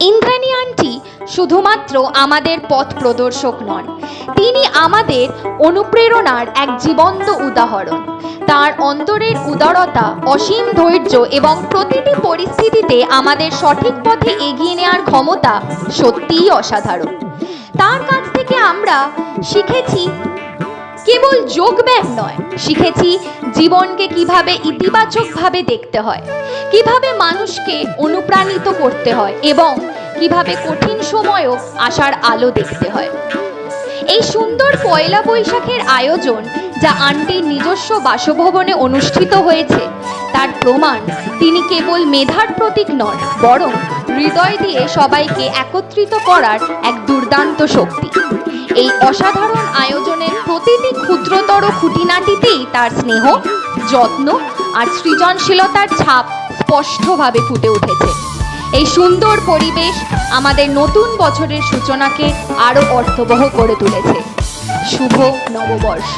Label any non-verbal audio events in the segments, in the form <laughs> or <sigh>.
Indrani aunty শুধুমাত্র আমাদের পথ প্রদর্শক নন, তিনি আমাদের অনুপ্রেরণার এক জীবন্ত উদাহরণ। তার অন্তরের উদারতা, অসীম ধৈর্য এবং প্রতিটি পরিস্থিতিতে আমাদের সঠিক পথে এগিয়ে নেওয়ার ক্ষমতা সত্যিই অসাধারণ। তার কাছ থেকে আমরা শিখেছি কেবল যোগব্যায়াম নয়। শিখেছি জীবনকে কীভাবে ইতিবাচকভাবে দেখতে হয়, কীভাবে মানুষকে অনুপ্রাণিত করতে হয় এবং কীভাবে কঠিন সময়েও আশার আলো দেখতে হয়। এই সুন্দর পয়লা বৈশাখের আয়োজন যা আন্টির নিজস্ব বাসভবনে অনুষ্ঠিত হয়েছে, তার প্রমাণ তিনি কেবল মেধার প্রতীক নন, বরং হৃদয় দিয়ে সবাইকে একত্রিত করার এক দুর্দান্ত শক্তি। এই অসাধারণ আয়োজনের প্রতিটি ক্ষুদ্রতর খুঁটিনাটিতেই তার স্নেহ, যত্ন আর সৃজনশীলতার ছাপ স্পষ্টভাবে ফুটে উঠেছে। এই সুন্দর পরিবেশ আমাদের নতুন বছরের সূচনাকে আরও অর্থবহ করে তুলেছে। শুভ নববর্ষ।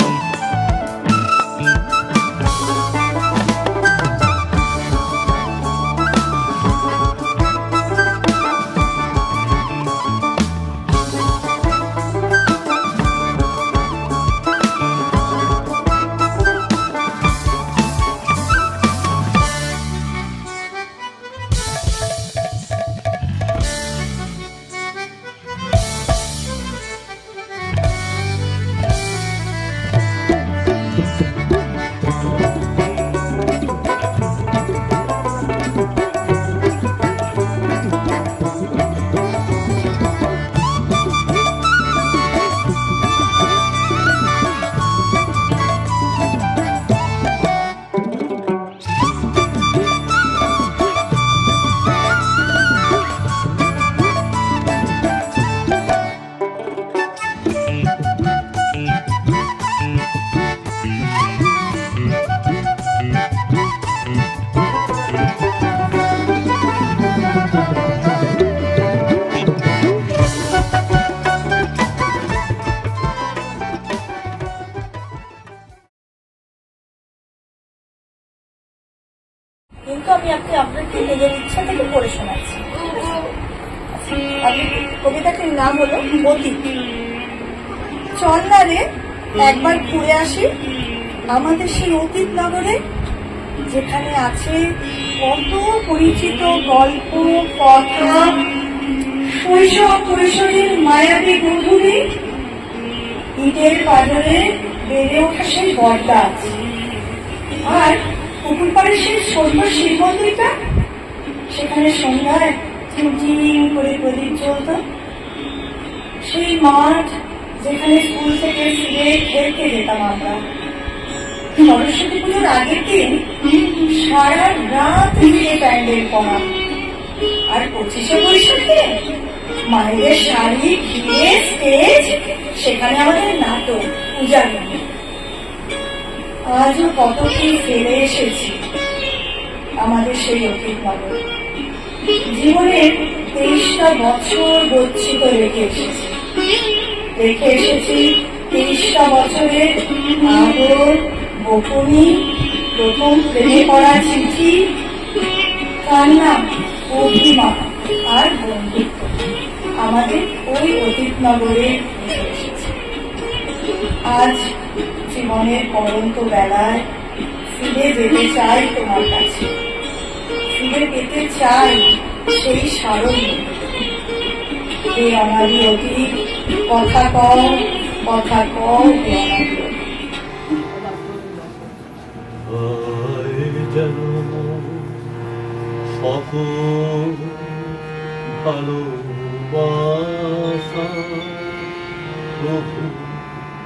কিন্তু আমি আপনি আপনাকে নিজের ইচ্ছা থেকে পড়ে শোনাচ্ছি। কবিতাটির নাম হলো অতীত। চল না রে, একবার ঘুরে আসি আমাদের সেই অতীত নগরে, যেখানে আছে কত পরিচিত গল্প, কথা, শৈশব কৈশোরের মায়াবী গধূলি ইটের পাজরে বেড়ে ওঠা সেই বরগাছ আর পুকুর পাড়ের সেই ছোট্ট শিব মন্দিরটা সেখানে সন্ধ্যায় টিম করে প্রদীপ চলত সেই মাঠ যেখানে স্কুল থেকে ফিরে খেলতে যেতাম আমরা। সরস্বতী পুজোর আগের দিন সারা রাত ফিরে প্যান্ডেল করা। আর পঁচিশে বৈশাখে মায়ের শাড়ি ঘিরে স্টেজ, সেখানে আমাদের নাটক পূজার নাটক আজও কত কি ফেলে এসেছি। আমাদের সেই অতীত নগর জীবনের তেইশটা বছর গচ্ছিত রেখে এসেছি। রেখে এসেছি তেইশটা বছরের আদর গোপনী প্রথম প্রেমে পড়া চিঠি, কান্না অভিমান আর বন্ধুত্ব। আমাদের ওই অতীত নগরে আজ জীবনের পরন্ত বেলায় ফিরে যেতে চাই তোমার কাছে ফিরে পেতে চাই সেই সারণী হে আমারই অতীত, কথা কও, কথা। আয় যেন সকল প্রভু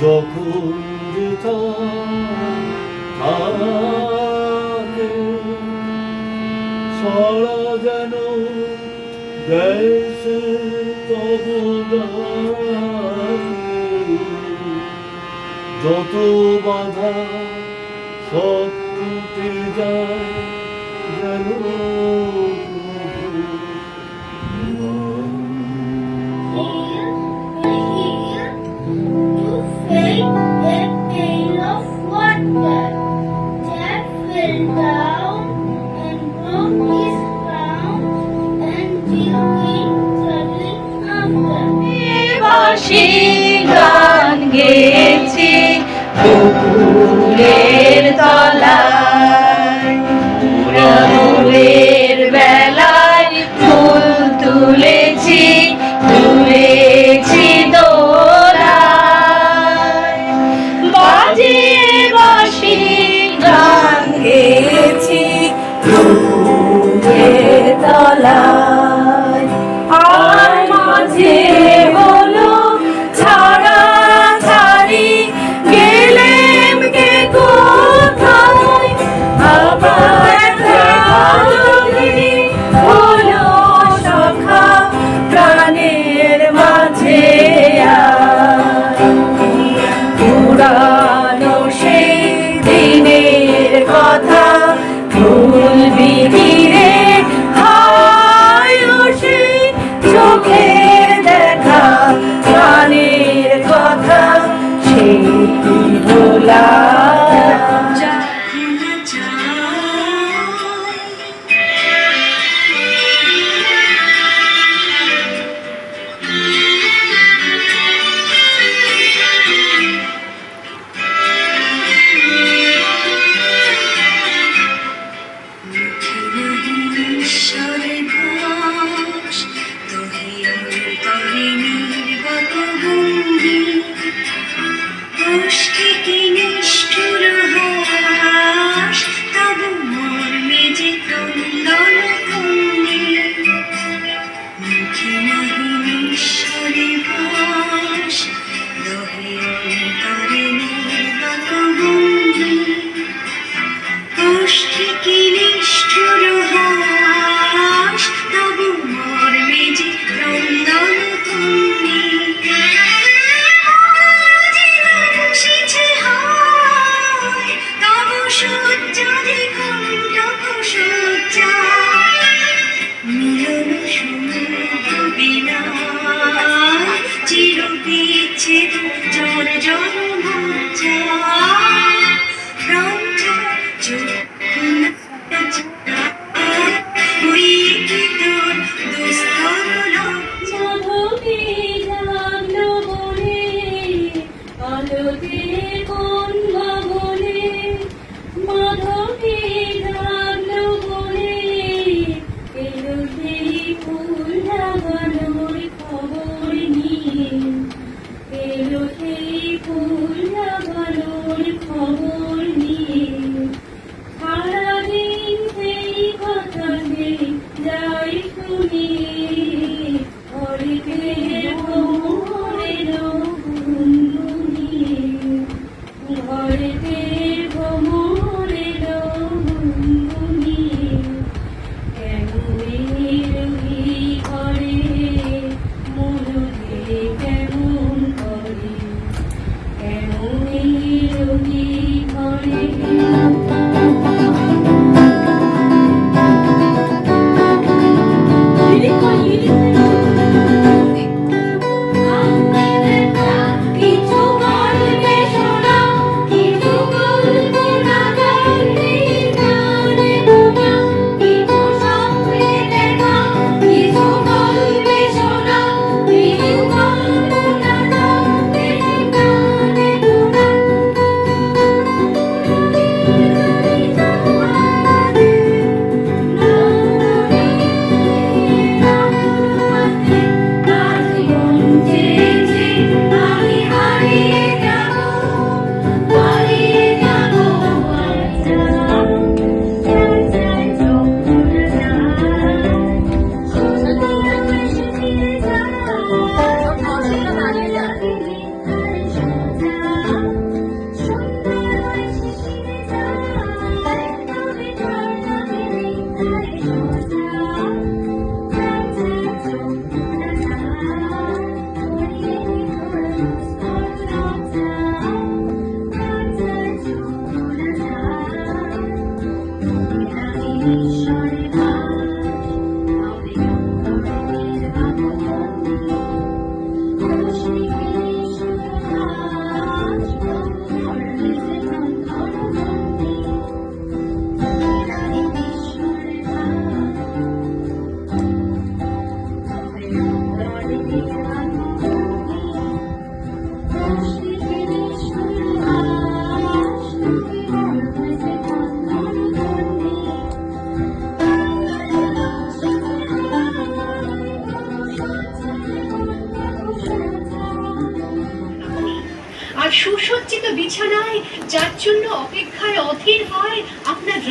যখন থাকে সরা যেন দেশে যত বাধা সব যায় যেন she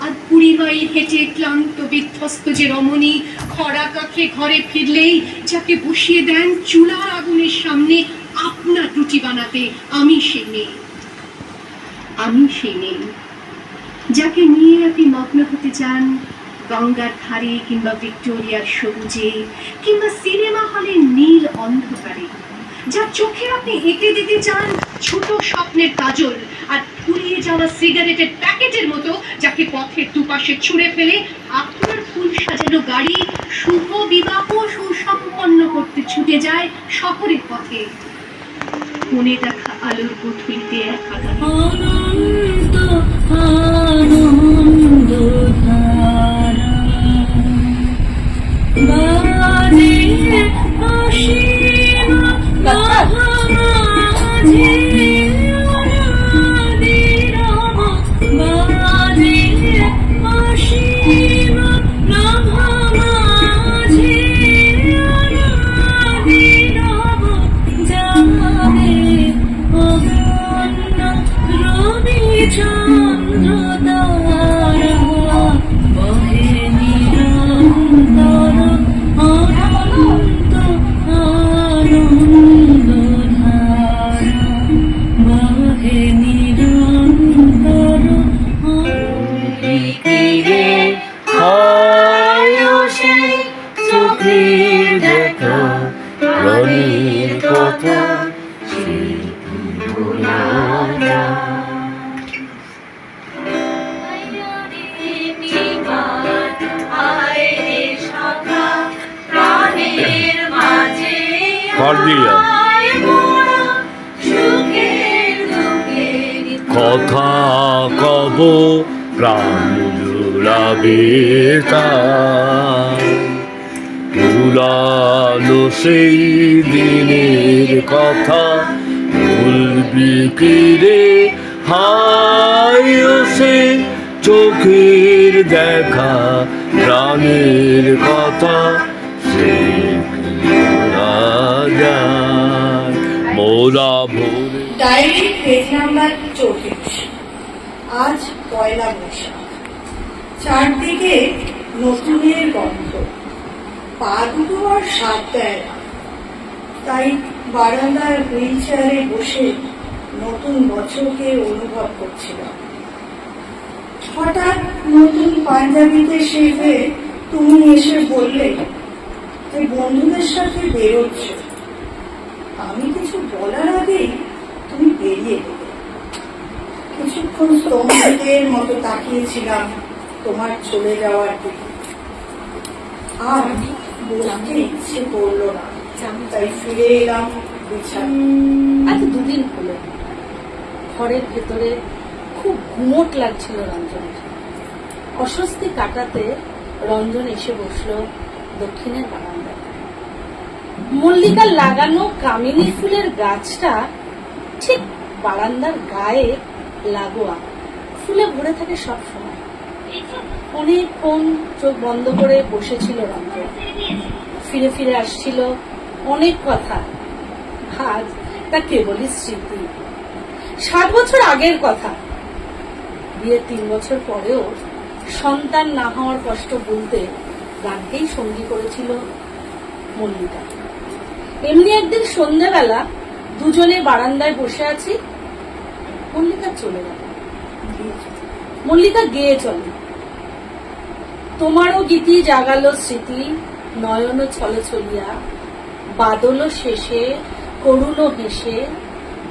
আর কুড়ি মাইল হেঁটে ক্লান্ত, বিধ্বস্ত যে রমণী, খরা কাখে ঘরে ফিরলেই যাকে বসিয়ে দেন চুলার আগুনের সামনে আপনার রুটি বানাতে আমি সে মেয়ে। আমি সে মেয়ে। যাকে নিয়ে আপনি মগ্ন হতে চান, গঙ্গার ধারে কিংবা ভিক্টোরিয়ার সবুজে, কিংবা সিনেমা হলের নীল অন্ধকারে যার চোখে আপনি এঁকে দিতে চান ছোট স্বপ্নের কাজল আর ফুরিয়ে যাওয়া সিগারেটের প্যাকেটের মতো যাকে পথের দুপাশে ছুঁড়ে ফেলে আপনার ফুল সাজানো গাড়ি শুভ বিবাহ সুসম্পন্ন করতে ছুটে যায় শহরের পথে। মনে দেখা আলোর পুতুলিতে একা কব প্রাণ জুড়াবে পুরানো সেই দিনের কথা ভুলবি কি রে হায় সে চোখের দেখা, প্রাণের কথা সে কি ভোলা যায় মোরা ভোরে ডায়েরি পেজ নাম্বার আজ পয়লা বৈশাখ। চারদিকে নতুনের গন্ধ। পা দুটো আর সাপ দেয় না। তাই বারান্দার হুইল চেয়ারে বসে নতুন বছরকে অনুভব করছিলাম। হঠাৎ নতুন পাঞ্জাবিতে শেখে তুমি এসে বললে যে বন্ধুদের সাথে বেরোচ্ছ। আমি কিছু বলার আগেই তুমি বেরিয়ে গেলে। কিছুক্ষণ স্তম্ভিতের মতো তাকিয়েছিলাম তোমার চলে যাওয়ার দিকে। আর বলতে ইচ্ছে করল না। তাই ফিরে এলাম আজ দুদিন হলো। ঘরের ভেতরে খুব ঘুমট লাগছিল রঞ্জনের। অস্বস্তি কাটাতে রঞ্জন এসে বসল দক্ষিণের বারান্দায়। মল্লিকার লাগানো কামিনী ফুলের গাছটা ঠিক বারান্দার গায়ে লাগোয়া। ফুলে ভরে থাকে সব সময়। অনেকক্ষণ চোখ বন্ধ করে বসেছিল রঞ্জন ফিরে ফিরে আসছিল অনেক কথা। আজ তা কেবলই স্মৃতি। ষাট বছর আগের কথা। বিয়ের তিন বছর পরেও সন্তান না হওয়ার কষ্ট বলতে গানকেই সঙ্গী করেছিল মল্লিকা। এমনি একদিন সন্ধ্যাবেলা দুজনে বারান্দায় বসে আছি মল্লিকা চলে গেল। মল্লিকা গেয়ে চলে। তোমারও গীতি জাগালো স্মৃতি নয়ন ছলে ছলিয়া বাদল শেষে করুণ হেসে,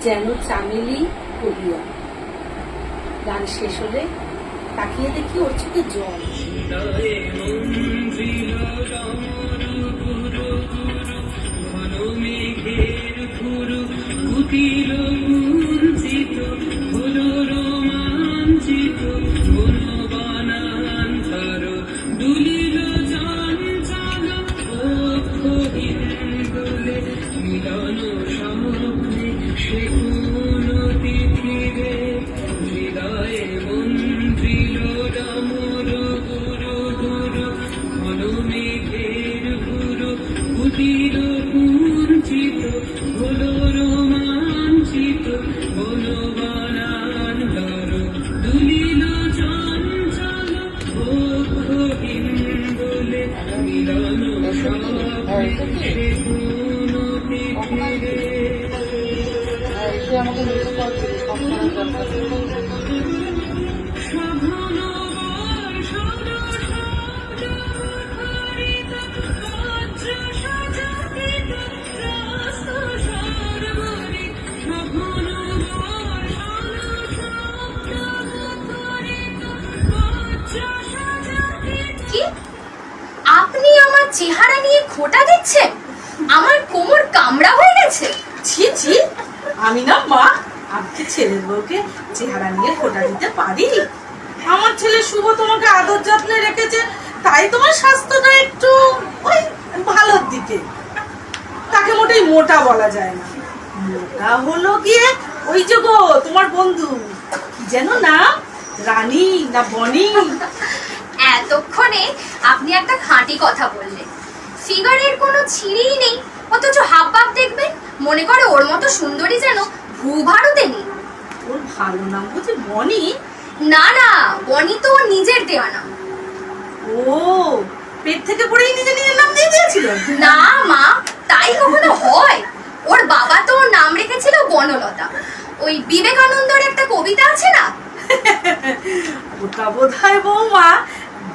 যেন চামেলি করিয়া। গান শেষ হলে তাকিয়ে দেখি ওর চোখে জল। কি খোটা দিচ্ছে? আমার কোমর কামড়া হয়ে গেছে। ছি ছি। আমি না, মা কি ছেলের বউকে চেহারা নিয়ে ফোটা দিতে পারি আমার ছেলে শুভ তোমাকে আদর যত্নে রেখেছে, তাই তোমার স্বাস্থ্যটা একটু ওই ভালোর দিকে। তাকে মোটেই মোটা বলা যায় না। মোটা হলো গিয়ে ওই যে গো, তোমার বন্ধু। কি যেন না রানী না বনি? এতক্ষণে আপনি একটা খাঁটি কথা বললেন। ফিগারের কোনো ছিঁড়েই নেই অথচ হাব ভাব দেখবেন মনে করে ওর মতো সুন্দরী যেন ভূভারতে নেই। ওর ভালো নাম বুঝি বনি? না না বনি তো ওর নিজের দেওয়া নাম। ও পেট থেকে পড়েই নিজে নিজের নাম দিয়ে দিয়েছিল? না মা তাই কখনো হয়। ওর বাবা তো ওর নাম রেখেছিল বনলতা। ওই বিবেকানন্দর একটা কবিতা আছে না? <laughs> ওটা বোধ হয় বৌমা